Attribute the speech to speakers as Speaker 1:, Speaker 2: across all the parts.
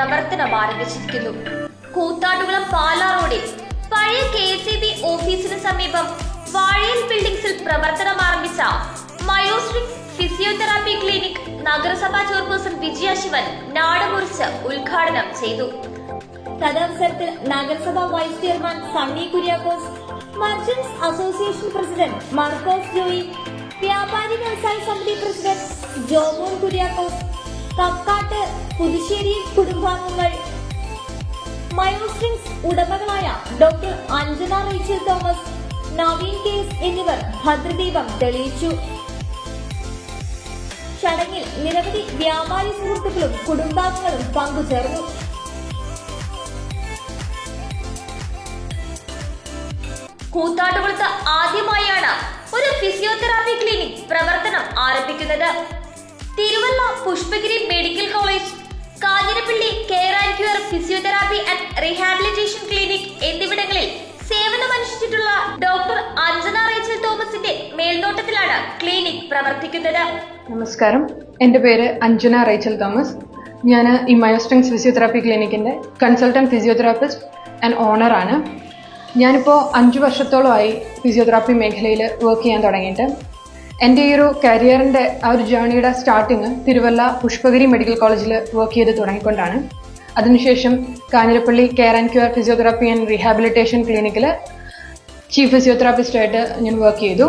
Speaker 1: പ്രവർത്തനം ആരംഭിച്ചിരിക്കുന്നു. കൂത്താട്ടുകുളം പാലാ റോഡിൽ പഴയ കെ എസ് ഇ ബി ഓഫീസിന് സമീപം വാഴയൻ ബിൽഡിംഗ്സിൽ പ്രവർത്തനം ആരംഭിച്ച മയോസ്ട്രിക്സ് ഫിസിയോതെറാപ്പി ക്ലിനിക് നഗരസഭാ ചെയർപേഴ്സൺ വിജയ ശിവൻ നാടുമുറിച്ച് ഉദ്ഘാടനം ചെയ്തു.
Speaker 2: തദവസരത്തിൽ നഗരസഭാ vice chairman Sunny Kuriakose merchants association president Markose Joy വ്യാപാരി വ്യവസായ സമിതി പ്രസിഡന്റ് ജോമോൻ കുര്യാക്കോസ് കക്കാട്ട് പുതുശ്ശേരി കുടുംബാംഗങ്ങൾ. Myostrings ഉടമകളായ doctor Anjana Rachel Thomas Naveen case എന്നിവർ ഭദ്രദീപം തെളിയിച്ചു. ചടങ്ങിൽ നിരവധി വ്യാപാരി സുഹൃത്തുക്കളും കുടുംബാംഗങ്ങളും പങ്കുചേർന്നു.
Speaker 1: കൂത്താട്ടുകുളത്ത് ആദ്യമായാണ് ഒരു ഫിസിയോതെറാപ്പി ക്ലിനിക് പ്രവർത്തനം ആരംഭിക്കുന്നത്. Thiruvalla Pushpagiri medical college Kanjirappally care and cure physiotherapy and rehabilitation clinic എന്നിവിടങ്ങളിൽ സേവനമനുഷ്ഠിച്ചിട്ടുള്ള ഡോക്ടർ അഞ്ജന റേച്ചൽ തോമസിന്റെ മേൽനോട്ടത്തിലാണ് ക്ലിനിക് പ്രവർത്തിക്കുന്നത്.
Speaker 3: നമസ്കാരം. എന്റെ പേര് അഞ്ജന റേച്ചൽ തോമസ്. ഞാൻ ഈ മയോസ്ട്രിങ്സ് ഫിസിയോതെറാപ്പി ക്ലിനിക്കിന്റെ കൺസൾട്ടന്റ് ഫിസിയോതെറാപ്പിസ്റ്റ് ആൻഡ് ഓണറാണ് ഞാനിപ്പോൾ അഞ്ച് വർഷത്തോളമായി ഫിസിയോതെറാപ്പി മേഖലയിൽ വർക്ക് ചെയ്യാൻ തുടങ്ങിയിട്ട്. എന്റെ ഈ ഒരു കരിയറിന്റെ ആ ഒരു ജേണിയുടെ സ്റ്റാർട്ടിങ് തിരുവല്ല പുഷ്പഗിരി മെഡിക്കൽ കോളേജിൽ വർക്ക് ചെയ്ത് തുടങ്ങിക്കൊണ്ടാണ്. അതിനുശേഷം Kanjirappally care and cure physiotherapy and rehabilitation ക്ലിനിക്കിൽ ചീഫ് ഫിസിയോതെറാപ്പിസ്റ്റായിട്ട് ഞാൻ വർക്ക് ചെയ്തു.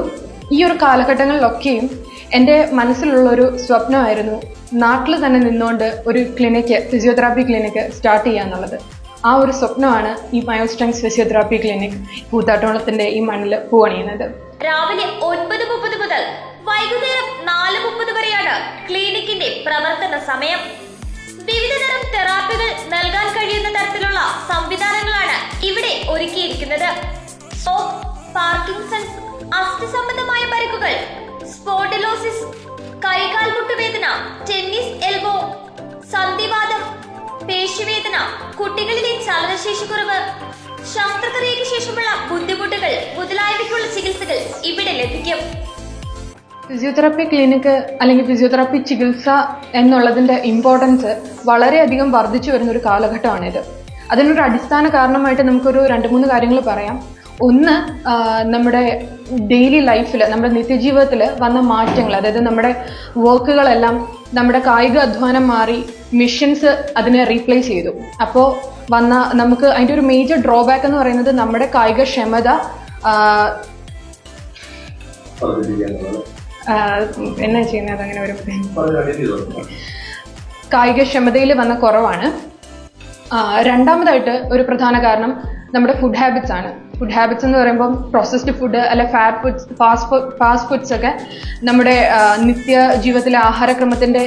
Speaker 3: ഈ ഒരു കാലഘട്ടങ്ങളിലൊക്കെയും എന്റെ മനസ്സിലുള്ള ഒരു സ്വപ്നമായിരുന്നു നാട്ടിൽ തന്നെ നിന്നുകൊണ്ട് ഒരു ക്ലിനിക്ക് ഫിസിയോതെറാപ്പി ക്ലിനിക്ക് സ്റ്റാർട്ട് ചെയ്യുക എന്നുള്ളത്. ആ ഒരു സ്വപ്നമാണ് ഈ മയോസ്ട്രെങ്സ് ഫിസിയോതെറാപ്പി ക്ലിനിക് കൂത്താട്ടോളത്തിന്റെ ഈ മണ്ണിൽ പൂവണിയുന്നത്.
Speaker 1: രാവിലെ ഒൻപത് മുപ്പത് മുതൽ വൈകുന്നേരം നാല് മുപ്പത് വരെയാണ് ക്ലിനിക്കിന്റെ പ്രവർത്തന സമയം. വിവിധ തരം തെറാപ്പികൾ നൽകാൻ കഴിയുന്ന തരത്തിലുള്ള സംവിധാനങ്ങളാണ് ഇവിടെ ഒരുക്കിയിരിക്കുന്നത്. പാർക്കിൻസൺസ് അസ്ഥി സംബന്ധമായ പരിക്കുകൾ സ്പോണ്ടിലോസിസ് കൈകാൽ മുട്ടുവേദന ടെന്നീസ് എൽബോ സന്ധിവാദം പേശിവേദന കുട്ടികളിലെ ചലനശേഷി കുറവ് ശസ്ത്രക്രിയയ്ക്ക് ശേഷമുള്ള ബുദ്ധിമുട്ടുകൾ മുതലായവയ്ക്കുള്ള ചികിത്സകൾ ഇവിടെ ലഭിക്കും.
Speaker 3: ഫിസിയോതെറാപ്പി ക്ലിനിക്ക് അല്ലെങ്കിൽ ഫിസിയോതെറാപ്പി ചികിത്സ എന്നുള്ളതിന്റെ ഇമ്പോർട്ടൻസ് വളരെയധികം വർദ്ധിച്ചു വരുന്ന ഒരു കാലഘട്ടമാണിത് അതിനൊരു അടിസ്ഥാന കാരണമായിട്ട് നമുക്കൊരു രണ്ട് മൂന്ന് കാര്യങ്ങൾ പറയാം. ഒന്ന് നമ്മുടെ ഡെയിലി ലൈഫിൽ നമ്മുടെ നിത്യജീവിതത്തിൽ വന്ന മാറ്റങ്ങൾ അതായത് നമ്മുടെ വർക്കുകളെല്ലാം നമ്മുടെ കായിക അധ്വാനം മാറി മിഷൻസ് അതിനെ റീപ്ലേസ് ചെയ്തു. അപ്പോൾ വന്ന നമുക്ക് അതിന്റെ ഒരു മേജർ ഡ്രോബാക്ക് എന്ന് പറയുന്നത് നമ്മുടെ കായിക ക്ഷമത ആ, ആ, എന്നാ ചെയ്യുന്നത്? അങ്ങനെ ഒരു കായികക്ഷമതയിൽ വന്ന കുറവാണ്. രണ്ടാമതായിട്ട് ഒരു പ്രധാന കാരണം നമ്മുടെ ഫുഡ് ഹാബിറ്റ്സ് ആണ്. ഫുഡ് ഹാബിറ്റ്സ് എന്ന് പറയുമ്പോൾ പ്രോസസ്ഡ് ഫുഡ് അല്ലെ fat foods fast fast foods ഒക്കെ നമ്മുടെ നിത്യ ജീവിതത്തിലെ ആഹാരക്രമത്തിന്റെ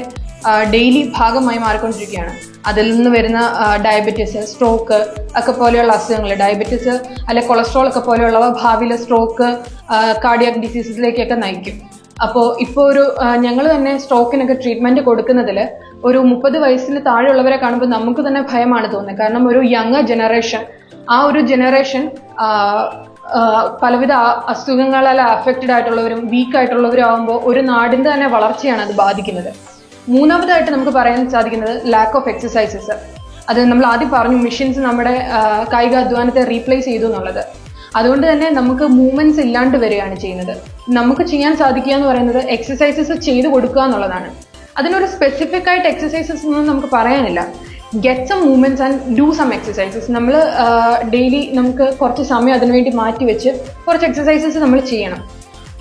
Speaker 3: ഡെയിലി ഭാഗമായി മാറിക്കൊണ്ടിരിക്കുകയാണ്. അതിൽ നിന്ന് വരുന്ന ഡയബറ്റീസ് സ്ട്രോക്ക് ഒക്കെ പോലെയുള്ള അസുഖങ്ങൾ ഡയബറ്റീസ് അല്ലെ കൊളസ്ട്രോൾ ഒക്കെ പോലെയുള്ളവ ഭാവിയിൽ സ്ട്രോക്ക് കാർഡിയാക് ഡിസീസസിലേക്കൊക്കെ നയിക്കും. അപ്പോൾ ഇപ്പോൾ ഒരു ഞങ്ങൾ തന്നെ സ്ട്രോക്കിനൊക്കെ ട്രീറ്റ്മെന്റ് കൊടുക്കുന്നതിൽ ഒരു മുപ്പത് വയസ്സിന് താഴെയുള്ളവരെ കാണുമ്പോൾ നമുക്ക് തന്നെ ഭയമാണ് തോന്നുന്നത്. കാരണം ഒരു യങ് ജനറേഷൻ ആ ഒരു ജനറേഷൻ പലവിധ അസുഖങ്ങളാൽ അഫക്റ്റഡ് ആയിട്ടുള്ളവരും വീക്ക് ആയിട്ടുള്ളവരും ആകുമ്പോൾ ഒരു നാടിന്റെ തന്നെ വളർച്ചയാണ് അത് ബാധിക്കുന്നത്. മൂന്നാമതായിട്ട് നമുക്ക് പറയാൻ സാധിക്കുന്നത് ലാക്ക് ഓഫ് എക്സസൈസസ് അത് നമ്മൾ ആദ്യം പറഞ്ഞു മെഷീൻസ് നമ്മുടെ കായിക അധ്വാനത്തെ റീപ്ലേസ് ചെയ്തു എന്നുള്ളത്. അതുകൊണ്ട് തന്നെ നമുക്ക് മൂവ്മെന്റ്സ് ഇല്ലാണ്ട് വരികയാണ് ചെയ്യുന്നത്. നമുക്ക് ചെയ്യാൻ സാധിക്കുക എന്ന് പറയുന്നത് എക്സസൈസസ് ചെയ്തു കൊടുക്കുക എന്നുള്ളതാണ്. അതിനൊരു സ്പെസിഫിക് ആയിട്ട് എക്സസൈസസ് ഒന്നും നമുക്ക് പറയാനില്ല. Get some movements and do some exercises നമ്മൾ ഡെയിലി നമുക്ക് കുറച്ച് സമയം അതിനുവേണ്ടി മാറ്റി വെച്ച് കുറച്ച് എക്സസൈസസ് നമ്മൾ ചെയ്യണം.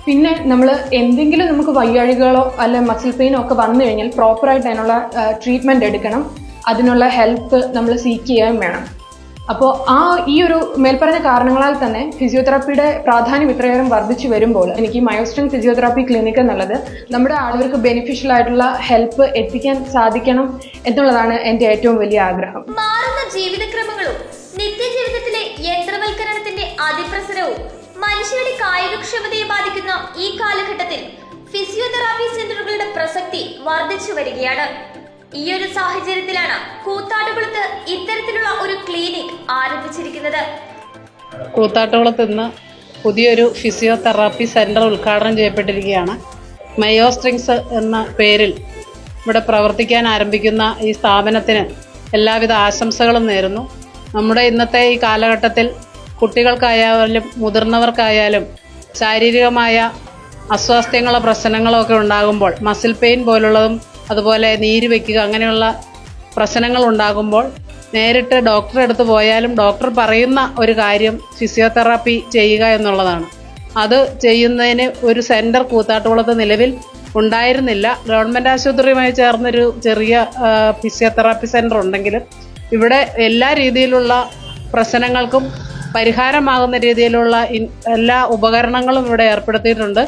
Speaker 3: പിന്നെ നമ്മൾ എന്തെങ്കിലും നമുക്ക് വയ്യാഴികളോ അല്ലെ മസിൽ പെയിനോ ഒക്കെ വന്നു കഴിഞ്ഞാൽ പ്രോപ്പറായിട്ട് അതിനുള്ള ട്രീറ്റ്മെന്റ് എടുക്കണം. അതിനുള്ള ഹെൽപ്പ് നമ്മൾ സീക്ക് ചെയ്യാൻ വേണം. അപ്പോൾ ആ ഈ ഒരു മേൽപ്പറഞ്ഞ കാരണങ്ങളാൽ തന്നെ ഫിസിയോതെറാപ്പിയുടെ പ്രാധാന്യം ഇത്രയേറെ വർദ്ധിച്ചു വരുമ്പോൾ എനിക്ക് മയോസ്ട്രിങ് ഫിസിയോതെറാപ്പി ക്ലിനിക് എന്നുള്ളത് നമ്മുടെ ആളുകൾക്ക് ബെനിഫിഷ്യൽ ആയിട്ടുള്ള ഹെൽപ്പ് എത്തിക്കാൻ സാധിക്കണം എന്നുള്ളതാണ് എന്റെ ഏറ്റവും വലിയ ആഗ്രഹം.
Speaker 1: മാറുന്ന ജീവിതക്രമങ്ങളും നിത്യജീവിതത്തിലെ യന്ത്രവൽക്കരണത്തിന്റെ അതിപ്രസരവും മനുഷ്യരുടെ കായികക്ഷമതയെ ബാധിക്കുന്ന ഈ കാലഘട്ടത്തിൽ ഫിസിയോതെറാപ്പി സെന്ററുകളുടെ പ്രസക്തി വർദ്ധിച്ചു വരികയാണ്. ഈ ഒരു സാഹചര്യത്തിലാണ് കൂത്താട്ടുകുളത്ത് ഇത്തരത്തിലുള്ള ഒരു ക്ലിനിക് ആരംഭിച്ചിരിക്കുന്നത്.
Speaker 4: കൂത്താട്ടുകുളത്ത് ഇന്ന് പുതിയൊരു ഫിസിയോതെറാപ്പി സെന്റർ ഉദ്ഘാടനം ചെയ്യപ്പെട്ടിരിക്കുകയാണ്. മയോസ്ട്രിങ്സ് എന്ന പേരിൽ ഇവിടെ പ്രവർത്തിക്കാൻ ആരംഭിക്കുന്ന ഈ സ്ഥാപനത്തിന് എല്ലാവിധ ആശംസകളും നേരുന്നു. നമ്മുടെ ഇന്നത്തെ ഈ കാലഘട്ടത്തിൽ കുട്ടികൾക്കായാലും മുതിർന്നവർക്കായാലും ശാരീരികമായ അസ്വാസ്ഥ്യങ്ങളോ പ്രശ്നങ്ങളോ ഒക്കെ ഉണ്ടാകുമ്പോൾ മസിൽ പെയിൻ പോലുള്ളതും അതുപോലെ നീര് വയ്ക്കുക അങ്ങനെയുള്ള പ്രശ്നങ്ങൾ ഉണ്ടാകുമ്പോൾ നേരിട്ട് ഡോക്ടറെ അടുത്ത് പോയാലും ഡോക്ടർ പറയുന്ന ഒരു കാര്യം ഫിസിയോതെറാപ്പി ചെയ്യുക എന്നുള്ളതാണ്. അത് ചെയ്യുന്നതിന് ഒരു സെന്റർ കൂത്താട്ടുകുളത്ത് നിലവിൽ ഉണ്ടായിരുന്നില്ല. ഗവൺമെന്റ് ആശുപത്രിയുമായി ചേർന്നൊരു ചെറിയ ഫിസിയോതെറാപ്പി സെന്റർ ഉണ്ടെങ്കിലും ഇവിടെ എല്ലാ രീതിയിലുള്ള പ്രശ്നങ്ങൾക്കും പരിഹാരമാകുന്ന രീതിയിലുള്ള എല്ലാ ഉപകരണങ്ങളും ഇവിടെ ഏർപ്പെടുത്തിയിട്ടുണ്ട്.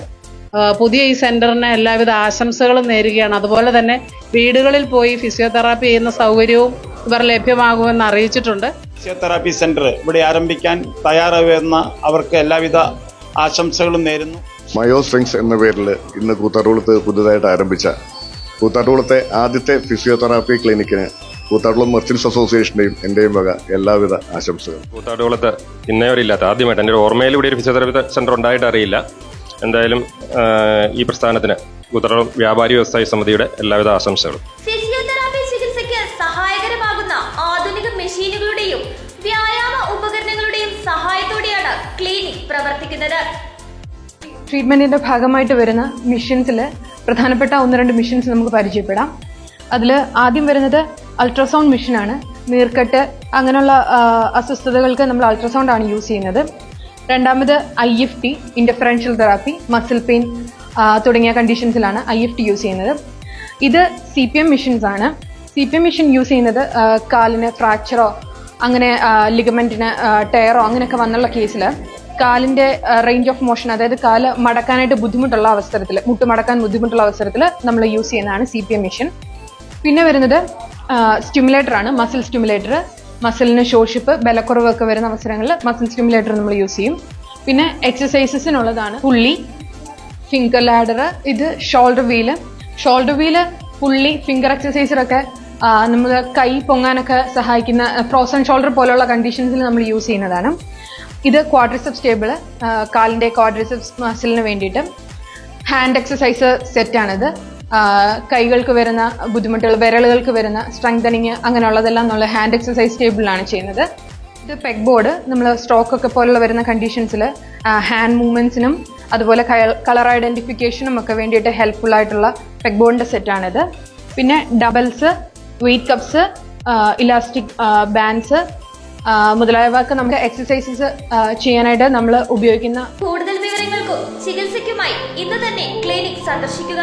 Speaker 4: പുതിയ ഈ സെന്ററിന് എല്ലാവിധ ആശംസകളും നേരുകയാണ്. അതുപോലെ തന്നെ വീടുകളിൽ പോയി ഫിസിയോതെറാപ്പി ചെയ്യുന്ന സൗകര്യവും ഇവർ ലഭ്യമാകുമെന്ന് അറിയിച്ചിട്ടുണ്ട്.
Speaker 5: ഫിസിയോതെറാപ്പി സെന്റർ ഇവിടെ ആരംഭിക്കാൻ തയ്യാറാവുന്ന അവർക്ക് എല്ലാവിധ ആശംസകളും നേരുന്നു.
Speaker 6: മയോ സ്ട്രിങ്സ് എന്ന പേരിൽ ഇന്ന് കൂത്താട്ടുകുളത്ത് പുതുതായിട്ട് ആരംഭിച്ച കൂത്താട്ടുകുളത്തെ ആദ്യത്തെ ഫിസിയോതെറാപ്പി ക്ലിനിക്കിന് കൂത്താട്ടുകുളം മെർച്ചൻസ് അസോസിയേഷന്റെയും എന്റെയും വക എല്ലാവിധ ആശംസകളും.
Speaker 7: കൂത്താട്ടുകുളത്ത് ഇന്നേവരില്ലാത്ത ഇല്ലാത്ത ആദ്യമായിട്ട് എന്റെ ഒരു ഓർമ്മയിൽ ഇവിടെ ഒരു ഫിസിയോതെറാപ്പി സെന്റർ ഉണ്ടായിട്ട് അറിയില്ല. എന്തായാലും ഈ പ്രസ്ഥാനത്തിന് കൂത്താട്ടുകുളം വ്യാപാരി വ്യവസായ സമിതിയുടെ എല്ലാവിധ ആശംസകളും.
Speaker 1: ഫിസിയോതെറാപ്പി ചികിത്സയ്ക്ക് സഹായകരമാകുന്ന ആധുനിക മെഷീനുകളുടെയും വ്യായാമ ഉപകരണങ്ങളുടെയും സഹായത്തോടെയാണ് ക്ലിനിക് പ്രവർത്തിക്കുന്നത്.
Speaker 3: ട്രീറ്റ്മെന്റിന്റെ ഭാഗമായിട്ട് വരുന്ന മിഷൻസിൽ പ്രധാനപ്പെട്ട ഒന്ന് രണ്ട് മിഷൻസ് നമുക്ക് പരിചയപ്പെടാം. അതിൽ ആദ്യം വരുന്നത് അൾട്രാസൗണ്ട് മെഷീനാണ് നീർക്കെട്ട് അങ്ങനെയുള്ള അസ്വസ്ഥതകൾക്ക് നമ്മൾ അൾട്രാസൗണ്ട് ആണ് യൂസ് ചെയ്യുന്നത്. രണ്ടാമത് I F T interferential therapy muscle pain തുടങ്ങിയ കണ്ടീഷൻസിലാണ് ഐ എഫ് ടി യൂസ് ചെയ്യുന്നത്. ഇത് സി പി എം മെഷീൻസ് ആണ്. C P M machine use ചെയ്യുന്നത് കാലിന് ഫ്രാക്ചറോ അങ്ങനെ ലിഗമെന്റിന് ടയറോ അങ്ങനെയൊക്കെ വന്നുള്ള കേസിൽ കാലിന്റെ റേഞ്ച് ഓഫ് മോഷൻ അതായത് കാൽ മടക്കാനായിട്ട് ബുദ്ധിമുട്ടുള്ള അവസരത്തിൽ മുട്ട് മടക്കാൻ ബുദ്ധിമുട്ടുള്ള അവസരത്തിൽ നമ്മൾ യൂസ് ചെയ്യുന്നതാണ് സി പി എം മെഷീൻ പിന്നെ വരുന്നത് സ്റ്റിമുലേറ്റർ ആണ് മസിൽ സ്റ്റിമുലേറ്റർ മസിലിന് ശോഷിപ്പ് ബലക്കുറവൊക്കെ വരുന്ന അവസരങ്ങളിൽ മസിൽ സ്റ്റിമുലേറ്റർ നമ്മൾ യൂസ് ചെയ്യും. പിന്നെ എക്സസൈസസിനുള്ളതാണ് പുള്ളി ഫിംഗർ ലാഡർ ഇത് shoulder wheel shoulder wheel pulley finger എക്സസൈസറൊക്കെ നമ്മൾ കൈ പൊങ്ങാനൊക്കെ സഹായിക്കുന്ന ഫ്രോസൺ ഷോൾഡർ പോലുള്ള കണ്ടീഷൻസിൽ നമ്മൾ യൂസ് ചെയ്യുന്നതാണ്. ഇത് ക്വാഡ്രിസെപ്സ് ടേബിൾ കാലിന്റെ ക്വാഡ്രിസെപ്സ് മസിലിന് വേണ്ടിയിട്ട്. ഹാൻഡ് എക്സസൈസ് സെറ്റാണിത് കൈകൾക്ക് വരുന്ന ബുദ്ധിമുട്ടുകൾ വിരലുകൾക്ക് വരുന്ന സ്ട്രെങ്തനിങ് അങ്ങനെയുള്ളതെല്ലാം നമ്മൾ ഹാൻഡ് എക്സസൈസ് ടേബിളിലാണ് ചെയ്യുന്നത്. ഇത് പെഗ് ബോർഡ് നമ്മൾ സ്ട്രോക്ക് ഒക്കെ പോലുള്ള വരുന്ന കണ്ടീഷൻസിൽ ഹാൻഡ് മൂവ്മെൻസിനും അതുപോലെ കളർ ഐഡന്റിഫിക്കേഷനും ഒക്കെ വേണ്ടിയിട്ട് ഹെൽപ്ഫുൾ ആയിട്ടുള്ള പെഗ് ബോർഡിന്റെ സെറ്റാണിത് പിന്നെ dumbbells weight cups elastic bands മുതലായവയൊക്കെ നമുക്ക് എക്സസൈസസ് ചെയ്യാനായിട്ട് നമ്മൾ ഉപയോഗിക്കുന്ന
Speaker 1: കൂടുതൽ വിവരങ്ങൾക്കും ചികിത്സയ്ക്കുമായി ഇന്ന് തന്നെ ക്ലിനിക് സന്ദർശിക്കുക.